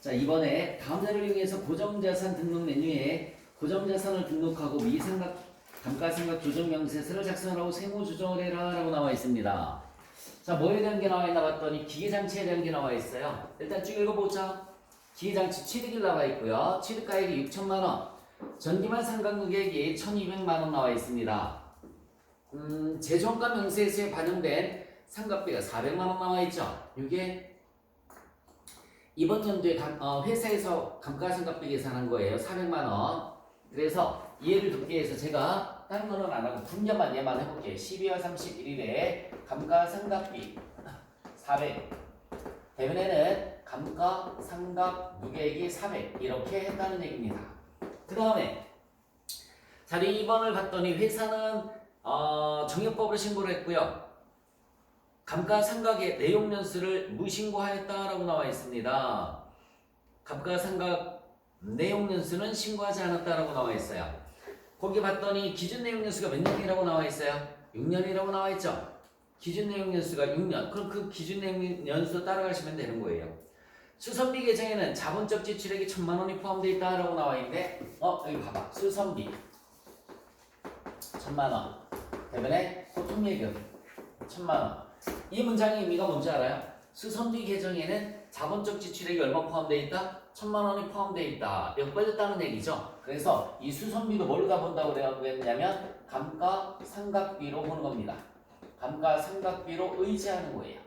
자 이번에 다음 자료를 이용해서 고정자산 등록 메뉴에 고정자산을 등록하고 미상각 감가상각 조정 명세서를 작성하라고 세무 조정을 해라라고 나와 있습니다. 자 뭐에 대한 게 나와 있나 봤더니 기계장치에 대한 게 나와 있어요. 일단 쭉 읽어보자. 기계장치 취득일 나와 있고요. 취득가액이 6천만 원, 전기만 상각무계액이 1,200만 원 나와 있습니다. 음, 재정가 명세서에 반영된 상각비가 400만 원 나와 있죠. 이게 이번 연도에 감- 어, 회사에서 감가상각비 계산한 거예요. 400만 원. 그래서 이해를 돕기 위해서 제가 다른 거는 안 하고 분야만 얘만 해볼게요. 12월 31일에 감가상각비 400. 대면에는 감가상각 무계액이 400 이렇게 했다는 얘기입니다. 그 다음에 자료 2번을 봤더니 회사는 어, 정액법으로 신고를 했고요. 감가상각의 내용 연수를 무신고하였다라고 나와 있습니다. 감가상각 내용 연수는 신고하지 않았다라고 나와 있어요. 거기 봤더니 기준 내용 연수가 몇 년이라고 나와 있어요? 6년이라고 나와 있죠. 기준 내용 연수가 6년. 그럼 그 기준 내용 연수 따라가시면 되는 거예요. 수선비 계정에는 자본적 지출액이 천만 원이 포함되어 있다라고 나와 있는데, 어 여기 봐봐. 수선비 천만 원. 대변에 고통예금 천만 원. 이 문장의 의미가 뭔지 알아요? 수선비 계정에는 자본적 지출액이 얼마 포함되어 있다? 천만 원이 포함되어 있다. 이거 빠졌다는 얘기죠. 그래서 이 수선비도 뭘로 다 본다고 내가 했냐면 감가상각비로 보는 겁니다. 감가상각비로 의지하는 거예요.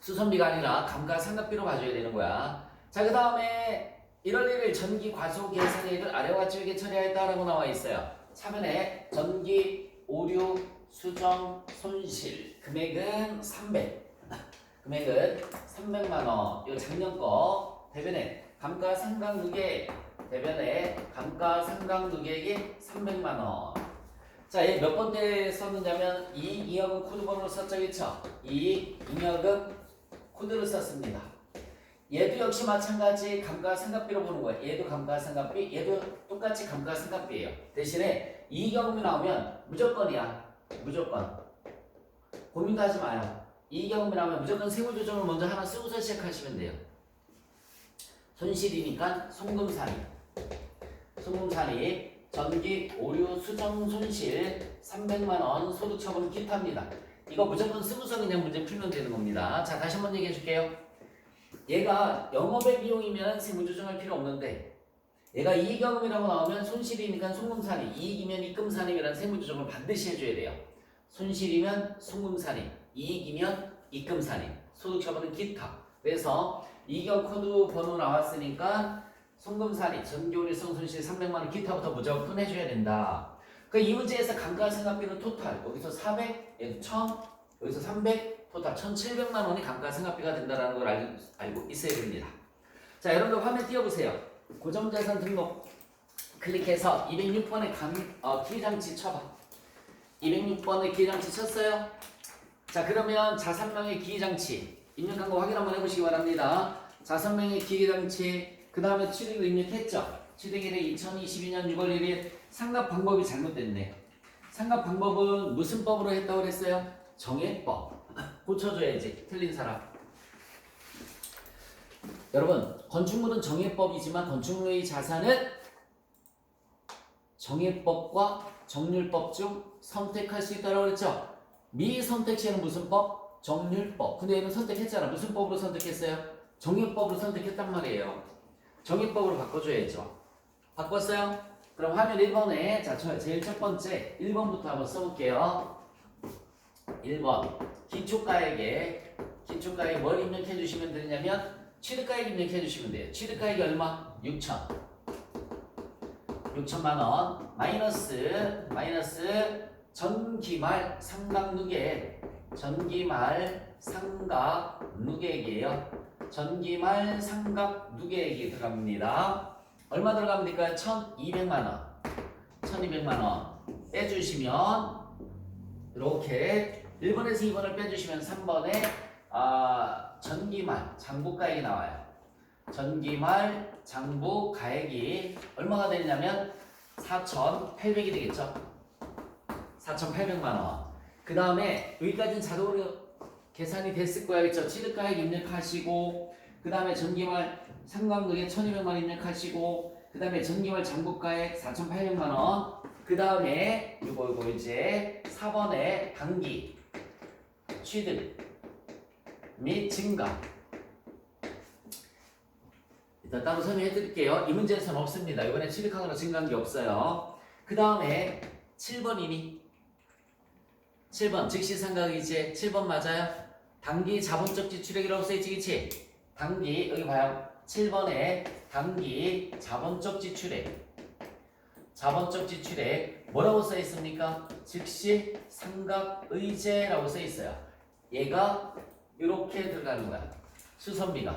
수선비가 아니라 감가상각비로 봐줘야 되는 거야. 자, 그 다음에 1월 1일 전기 과소 계산액을 아래와 같이 처리하였다라고 나와 있어요. 차면에 전기, 오류, 수정, 손실 금액은 300. 금액은 300만 원. 이거 작년 거 대변에 감가상각누계 대변에 감가상각누계액이 300만 원. 자, 얘 몇 번째 썼느냐면 이 이역은 코드번호로 썼죠, 그쵸? 이 잉역은 코드를 썼습니다. 얘도 역시 마찬가지 감가상각비로 보는 거예요. 얘도 감가상각비, 얘도 똑같이 감가상각비예요. 대신에 이 경험이 나오면 무조건이야. 무조건. 고민도 하지 마요. 이 경험이 나오면 무조건 세무 조정을 먼저 하나 쓰고서 시작하시면 돼요. 손실이니까 송금살이. 송금살이 전기, 오류, 수정, 손실 300만 원 소득처분 기타입니다. 이거 무조건 쓰고서 그냥 문제 풀면 되는 겁니다. 자 다시 한번 얘기해 줄게요. 얘가 영업의 비용이면 세무 조정할 필요 없는데 얘가 이익경험이라고 나오면 손실이니까 송금살이 이익이면 입금살인이라는 세무조정을 반드시 해줘야 돼요. 손실이면 송금살인, 이익이면 입금살인, 소득처분은 기타. 그래서 이경 코드 번호 나왔으니까 송금살인, 전기오류성 손실 300만 원 기타부터 무조건 해줘야 된다. 그러니까 이 문제에서 감가상각비는 토탈 여기서 400, 여기서 1000, 여기서 300, 토탈 1,700만 원이 감가상각비가 된다는 걸 알, 알고 있어야 됩니다. 자, 여러분들 화면 띄워보세요. 고정자산 등록 클릭해서 206번에 감, 어, 기장치 쳐봐. 206번에 기장치 쳤어요. 자, 그러면 자산명의 기장치 입력한 거 확인 한번 해보시기 바랍니다. 자산명의 기장치 그 다음에 취득을 입력했죠. 취득일이 2022년 6월 1일 상납 방법이 잘못됐네. 상납 방법은 무슨 법으로 했다고 그랬어요? 정액법. 고쳐줘야지. 틀린 사람. 여러분, 건축물은 정액법이지만 건축물의 자산은 정액법과 정률법 중 선택할 수 있다고 그랬죠? 미선택 시에는 무슨 법? 정률법. 근데 얘는 선택했잖아. 무슨 법으로 선택했어요? 정액법으로 선택했단 말이에요. 정액법으로 바꿔줘야죠. 바꿨어요? 그럼 화면 1번에 자, 저 제일 첫 번째 1번부터 한번 써볼게요. 1번 기초가액에 기초가액 뭘 입력해 주시면 되냐면 취득가액 입력해 주시면 돼요. 취득가액이 얼마? 6천 6천만 원 마이너스 마이너스 전기말 상각누계 전기말 상각누계액이에요. 전기말 상각누계액이 들어갑니다. 얼마 될까요? 1,200만 원. 1,200만 원 빼주시면 이렇게 1번에서 2번을 빼주시면 3번에 아, 전기말 장부가액이 나와요. 전기말 장부 가액이 얼마가 되냐면 4,800이 되겠죠. 4,800만 원. 그 다음에 여기까지는 자동으로 계산이 됐을 거야, 그렇죠? 취득가액 입력하시고 그 다음에 전기말 상관극에 1200만 입력하시고 그 다음에 전기말 장부가액 4,800만 원. 그 다음에 요거 요거 이제 4번에 단기 취득 및 증가 일단 따로 설명해 드릴게요. 이 문제에서는 없습니다. 이번에 취득하거나 증가한 게 없어요. 그 다음에 7번이니 7번 즉시 상각이지 7번 맞아요? 단기 자본적 지출액이라고 써있지 그치? 단기 여기 봐요 7번에 단기 자본적 지출액 자본적 지출액 뭐라고 써있습니까? 즉시 상각 의제라고 써있어요 얘가 이렇게 들어가는 거야. 수선비가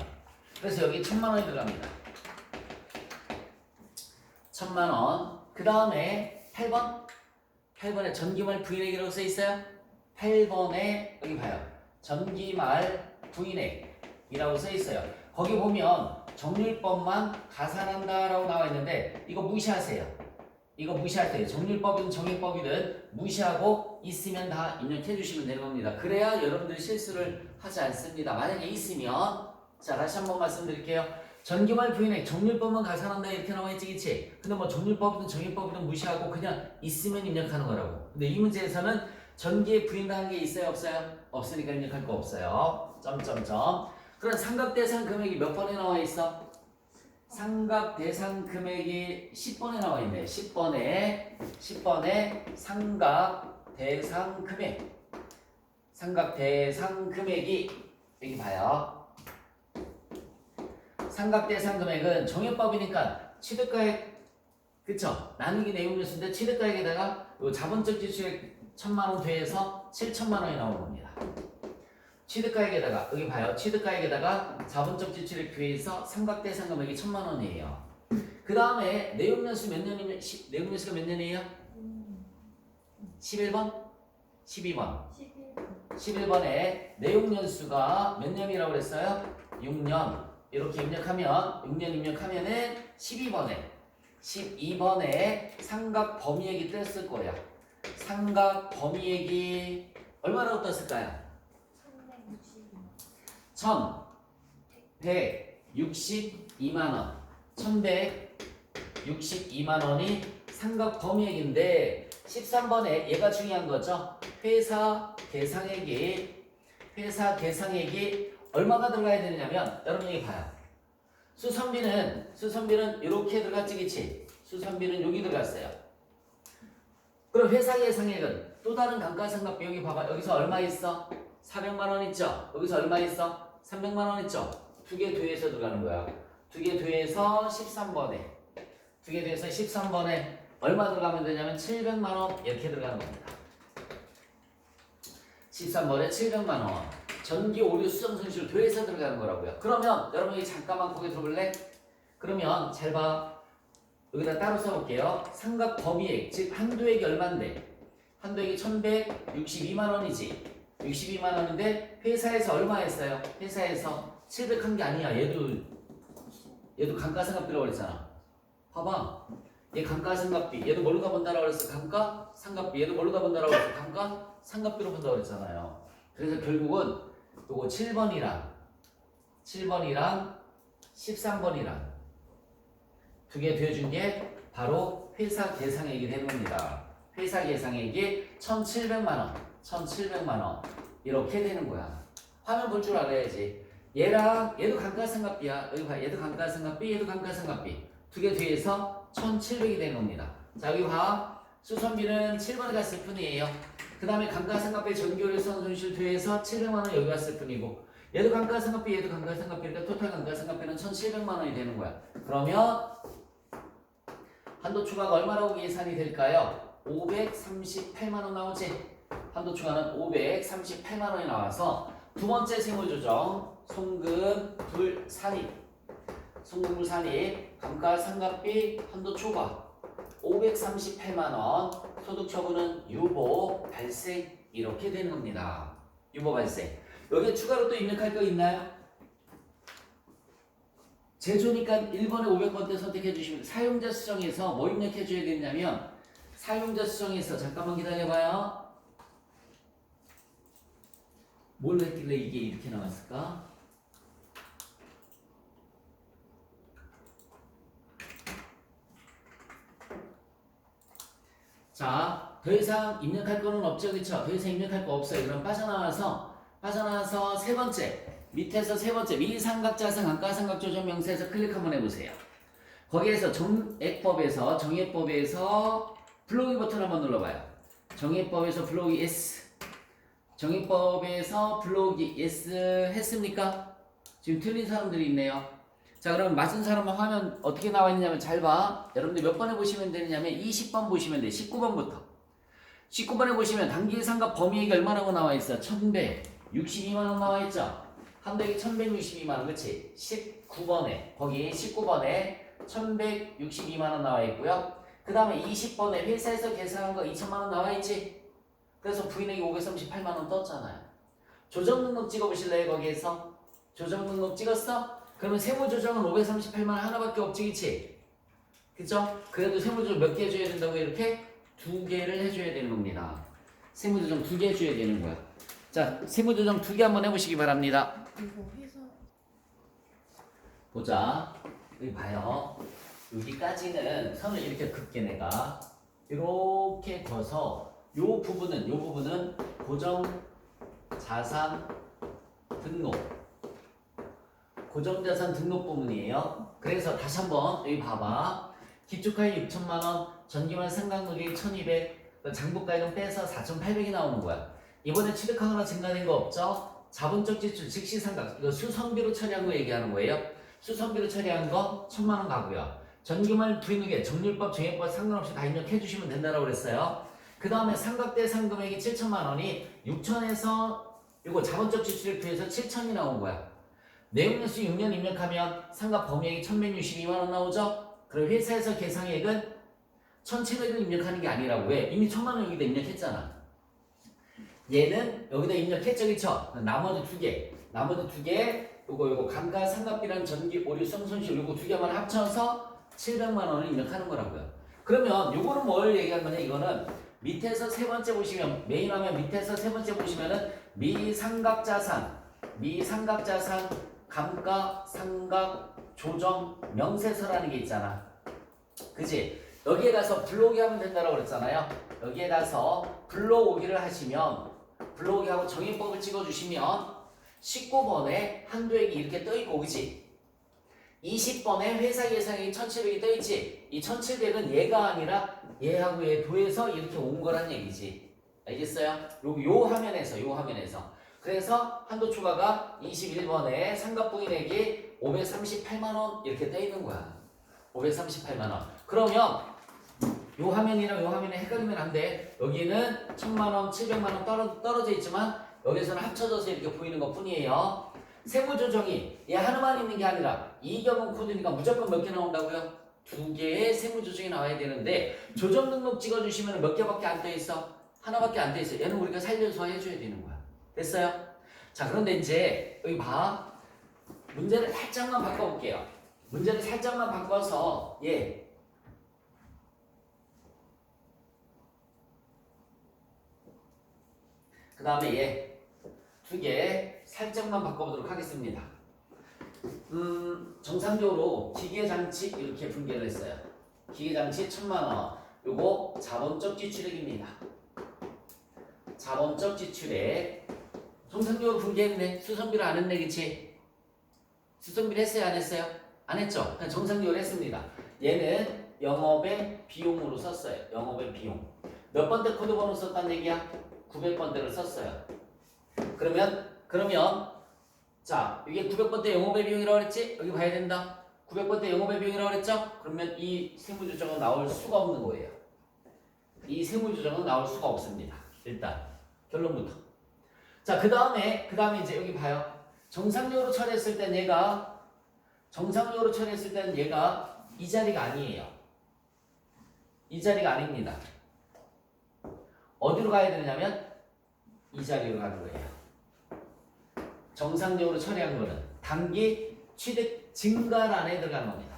그래서 여기 천만 원이 들어갑니다. 천만 원 그 다음에 8번. 8번에 전기말 부인액이라고 써 있어요? 8번에 여기 봐요. 전기말 부인액이라고 써 있어요. 거기 보면 정률법만 가산한다라고 나와 있는데 이거 무시하세요. 이거 무시하세요. 정률법이든 정액법이든 무시하고 있으면 다 입력해 주시면 되는 겁니다. 그래야 여러분들이 실수를 하지 않습니다. 만약에 있으면 자 다시 한번 말씀드릴게요. 전기말 부인액 정률법만 가산한다 이렇게 나와 있지 그치? 근데 뭐 정률법이든 정액법이든 무시하고 그냥 있으면 입력하는 거라고. 근데 이 문제에서는 전기에 부인당한 게 있어요 없어요? 없으니까 입력할 거 없어요. 점점점. 그럼 상각 대상 금액이 몇 번에 나와 있어? 상각 대상 금액이 10번에 나와 있네. 10번에 10번에 상각 대상 금액. 상각 대상 금액이 여기 봐요. 상각 대상 금액은 정액법이니까 취득가액 그쵸? 나누기 내용료수인데 취득가액에다가 요 자본적 지출액 천만 원 더해서 7천만 원이 나오는 겁니다. 취득가액에다가 여기 봐요. 취득가액에다가 자본적 지출액 더해서 삼각대 상 금액이 천만 원이에요. 그 다음에 내용연수 몇 년이면 시- 내용연수가 몇 년이에요? 11번? 12번. 11번에 내용연수가 몇 년이라고 그랬어요? 6년. 이렇게 입력하면 6년 입력하면은 12번에 12번에 삼각 범위액이 떴을 거야. 삼각 범위액이 얼마라고 떴을까요? 1162만 원. 1162만 원이 삼각 범위액인데 13번에 얘가 중요한 거죠. 회사 계상액이 회사 계상액이 얼마가 들어가야 되느냐면 여러분 여기 봐요. 수선비는 수선비는 이렇게 들어갔지 그치? 수선비는 여기 들어갔어요. 그럼 회사 계상액은 또 다른 감가상각비 여기 봐봐 여기서 얼마 있어? 400만 원 있죠? 여기서 얼마 있어? 300만 원 있죠? 두 개 더해서 들어가는 거야. 두 개 더해서 13번에 두 개 더해서 13번에 얼마 들어가면 되냐면 700만 원 이렇게 들어가는 겁니다. 13번에 700만 원. 전기 오류 수정 손실 더해서 들어가는 거라고요. 그러면 여러분이 잠깐만 고개 들어볼래? 그러면 잘 봐. 여기다 따로 써볼게요. 삼각 범위액, 즉 한도액이 얼마인데? 한도액이 1162만 원이지. 62만 원인데 회사에서 얼마 했어요? 회사에서 700 한 게 아니야. 얘도 얘도 감가상각 비라고 그랬잖아. 봐봐. 얘 감가상각비. 얘도 뭘로 다 본다라고 그랬어? 감가상각비. 얘도 뭘로 다 본다라고 그랬어? 감가상각비로 본다고 그랬잖아요. 그래서 결국은 요거 7번이랑 7번이랑 13번이랑 두개 더해준 게 바로 회사 계상액이 되는 겁니다. 회사 계상액이 1,700만 원, 1,700만 원 이렇게 되는 거야. 화면 볼 줄 알아야지. 얘랑 얘도 감가상각비야. 여기 봐, 얘도 감가상각비, 얘도 감가상각비. 두 개 뒤에서 1,700이 되는 겁니다. 자 여기 봐, 수선비는 7번에 갔을 뿐이에요. 그 다음에 감가상각비 전교료 손실 뒤에서 700만 원 여기 갔을 뿐이고 얘도 감가상각비, 얘도 감가상각비니까 토탈 감가상각비는 1,700만 원이 되는 거야. 그러면 한도 추가가 얼마라고 예산이 될까요? 538만 원 나오지? 한도 추가는 538만 원이 나와서 두 번째 세무조정 송금 불 산입 송금 불 산입 감가 상각비 한도 초과 538만 원 소득 처분은 유보 발생 이렇게 되는 겁니다. 유보 발생. 여기에 추가로 또 입력할 거 있나요? 제조니까 1번에 500번대 선택해 주시면 사용자 수정에서 뭐 입력해 줘야 되냐면 사용자 수정에서 잠깐만 기다려봐요. 뭘 했길래 이게 이렇게 나왔을까? 자, 더 이상 입력할 거는 없죠, 그렇죠? 더 이상 입력할 거 없어요. 그럼 빠져나와서, 빠져나와서 세 번째, 밑에서 세 번째, 미삼각자상 안과삼각 조정 명세에서 클릭 한번 해보세요. 거기에서 정액법에서, 정액법에서 블로기 버튼 한번 눌러봐요. 정액법에서 블로우기 S. 정액법에서 블로깅 S 했습니까? 지금 틀린 사람들이 있네요. 자, 그럼 맞은 사람은 화면 어떻게 나와 있냐면 잘 봐. 여러분들 몇 번에 보시면 되느냐면 20번 보시면 돼. 19번부터. 19번에 보시면 단기 상각 범위액이 얼마라고 나와 있어? 1162만 원 나와 있죠? 한 백이 1162만 원. 그렇지? 19번에 거기 19번에 1162만 원 나와 있고요. 그 다음에 20번에 회사에서 계산한 거 2천만 원 나와 있지? 그래서 부인에게 538만 원 떴잖아요. 조정 등록 찍어 보실래요? 거기에서 조정 등록 찍었어? 그러면 세무 조정은 538만 원 하나밖에 없지, 그치? 그죠? 그래도 세무 조정 몇 개 해줘야 된다고 이렇게 두 개를 해줘야 되는 겁니다. 세무 조정 두 개 해줘야 되는 거야. 자, 세무 조정 두 개 한번 해보시기 바랍니다. 보자. 여기 봐요. 여기까지는 선을 이렇게 긋게 내가 이렇게 커서 요 부분은 요 부분은 고정 자산 등록 고정 자산 등록 부분이에요. 그래서 다시 한번 여기 봐봐. 기초가액 6천만 원, 전기만 상각금액 1,200, 장부가액은 빼서 4,800이 나오는 거야. 이번에 취득하거나 증가된 거 없죠? 자본적 지출 즉시 상각 이거 수선비로 처리한 거 얘기하는 거예요. 수선비로 처리한 거 천만 원 가고요. 전기말 부인에게 정률법, 정액법 상관없이 다 입력해 주시면 된다고 그랬어요. 그 다음에 상각대 상금액이 7천만 원이 6천에서 이거 자본적 지출에 비해서 7천이 나온 거야. 내용연수 6년 입력하면 상각 범위액이 1162만 원 나오죠? 그럼 회사에서 계상액은 1700을 입력하는 게 아니라고 왜? 이미 천만 원 여기다 입력했잖아. 얘는 여기다 입력했죠, 그쵸? 나머지 두 개, 나머지 두 개, 요거 요거 감가 상각비랑 전기 오류 성손실 요거 두 개만 합쳐서 700만 원을 입력하는 거라고요. 그러면 요거는 뭘 얘기한 거냐? 이거는 밑에서 세 번째 보시면 메인 화면 밑에서 세 번째 보시면은 미상각자산, 미상각자산 감가상각 조정 명세서라는 게 있잖아. 그지? 여기에 가서 불러오기 하면 된다고 그랬잖아요. 여기에 가서 불러오기를 하시면 불러오기하고 정의법을 찍어주시면 19번에 한도액이 이렇게 떠있고 그지? 20번에 회사 예상액이 1700이 떠있지? 이 1700은 얘가 아니라 얘하고 얘 도에서 이렇게 온 거란 얘기지. 알겠어요? 요, 요 화면에서 요 화면에서 그래서 한도 추가가 21번에 상각부인액이 538만원 이렇게 떠있는 거야. 538만원. 그러면 요 화면이랑 요 화면에 헷갈리면 안 돼. 여기는 1000만원, 700만원 떨어, 떨어져 있지만 여기서는 합쳐져서 이렇게 보이는 것 뿐이에요. 세무 조정이 얘 하나만 있는 게 아니라 이경은 코드니까 무조건 몇 개 나온다고요? 두 개의 세무 조정이 나와야 되는데 조정 등록 찍어주시면 몇 개밖에 안떠 있어? 하나밖에 안떠 있어. 얘는 우리가 살려서 해줘야 되는 거야. 됐어요? 자 그런데 이제 여기 봐. 문제를 살짝만 바꿔볼게요. 문제를 살짝만 바꿔서 예. 그 다음에 얘 두 개 살짝만 바꿔보도록 하겠습니다. 음, 정상적으로 기계장치 이렇게 분개를 했어요. 기계장치 천만 원. 요거 자본적 지출액입니다. 자본적 지출액. 정상적으로 분개했네. 수선비를 안 했네, 그치? 수선비를 했어요, 안 했어요? 안 했죠? 정상적으로 했습니다. 얘는 영업의 비용으로 썼어요. 영업의 비용. 몇 번째 코드 번호 썼단 얘기야? 900번대를 썼어요. 그러면 그러면 자 이게 900번대 영업의 비용이라고 그랬지? 여기 봐야 된다. 900번대 영업의 비용이라고 그랬죠? 그러면 이 세무조정은 나올 수가 없는 거예요. 이 세무조정은 나올 수가 없습니다. 일단 결론부터. 자 그 다음에 그 다음에 이제 여기 봐요. 정상적으로 처리했을 땐 얘가 정상적으로 처리했을 때는 얘가 이 자리가 아니에요. 이 자리가 아닙니다. 어디로 가야 되냐면 이 자리로 가는 거예요. 정상적으로 처리한 거는 단기 취득 증가란에 들어가는 겁니다.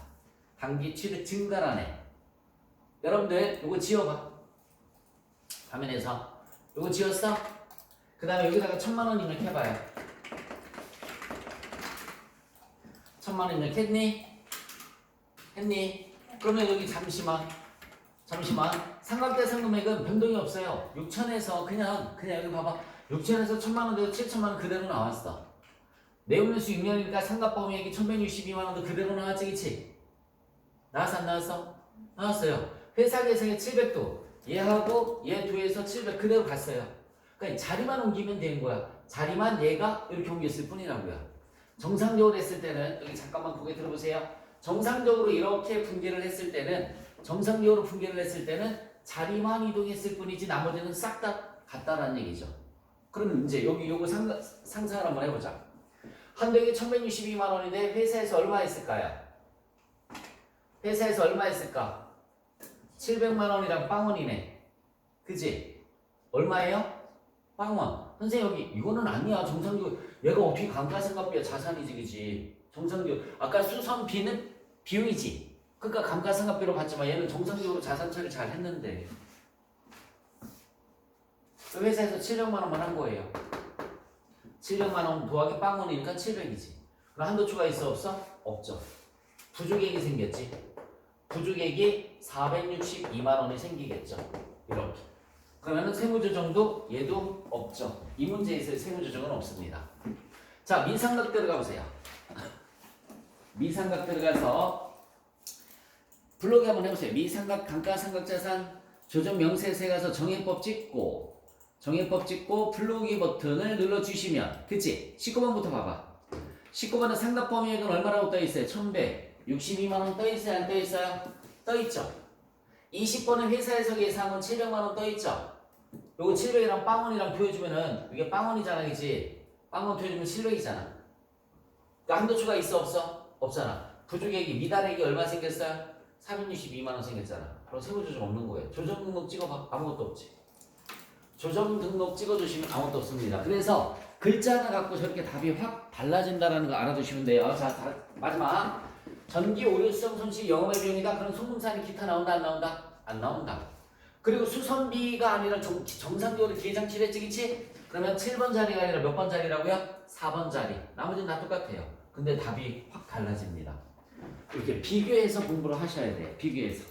단기 취득 증가란에. 여러분들 이거 지워봐. 화면에서 이거 지웠어? 그 다음에 여기다가 천만 원 입력해봐요. 천만 원 입력했니? 했니? 그러면 여기 잠시만 잠시만 삼각대상 금액은 변동이 없어요 6천에서 그냥 그냥 여기 봐봐 6천에서 1천만 원 되고 7천만 원 그대로 나왔어 내용연수 6년이니까 상각범위액이 1162만 원도 그대로 나왔지 그치? 나왔어 안 나왔어? 나왔어요. 회사 계상에 700도. 얘하고 얘 두에서 700 그대로 갔어요. 그러니까 자리만 옮기면 되는 거야. 자리만 얘가 이렇게 옮겼을 뿐이라고요 정상적으로 했을 때는 여기 잠깐만 고개 들어보세요. 정상적으로 이렇게 분계를 했을 때는 정상적으로 분계를 했을 때는 자리만 이동했을 뿐이지 나머지는 싹 다 같다라는 얘기죠. 그럼 이제 여기 요거 상, 상상을 한번 해보자 한덕이 1162만 원인데 회사에서 얼마 했을까요? 회사에서 얼마 했을까? 700만 원이랑 빵원이네. 그지? 얼마예요? 빵원. 선생님 여기 이거는 아니야. 정상적으로 얘가 어떻게 감가상각비야 자산이지 그지? 정상적으로 아까 수선비는 비용이지. 그러니까 감가상각비로 봤지만 얘는 정상적으로 자산 처리 잘 했는데 그 회사에서 700만 원만 한 거예요. 700만 원 더하기 빵원이니까 700이지. 그럼 한도 추가 있어 없어? 없죠. 부족액이 생겼지. 부족액이 462만 원이 생기겠죠. 이렇게. 그러면은 세무조정도 얘도 없죠. 이 문제에서 세무조정은 없습니다. 자, 미상각 들어가 보세요. 미상각 들어가서 블로그 한번 해보세요. 미상각 감가상각자산 조정 명세세 가서 정해법 찍고 정해법 찍고 블로그 버튼을 눌러주시면 그치? 19번부터 봐봐 19번은 상납 범위액은 얼마라고 떠있어요? 1162만원 떠있어요? 안 떠있어요? 떠있죠 20번은 회사에서 계산한 700만원 떠있죠 요거 700이랑 빵원이랑 보여주면은 이게 빵원이잖아 그치? 빵원 보여주면 700이잖아 그러니까 한도추가 있어 없어? 없잖아 부족액이 미달액이 얼마 생겼어요? 462만원 생겼잖아 그럼 세부조정 없는 거예요 조정 등록 찍어봐 아무것도 없지 조정 등록 찍어주시면 아무것도 없습니다. 그래서 글자 하나 갖고 저렇게 답이 확 달라진다는 거 알아두시면 돼요. 자, 다, 마지막. 전기 오류성 손실 영업의 비용이다. 그럼 송금산이 기타 나온다 안 나온다? 안 나온다. 그리고 수선비가 아니라 정, 정상적으로 그치? 그러면 7번 자리가 아니라 몇 번 자리라고요? 4번 자리. 나머지는 다 똑같아요. 근데 답이 확 달라집니다. 이렇게 비교해서 공부를 하셔야 돼요. 비교해서.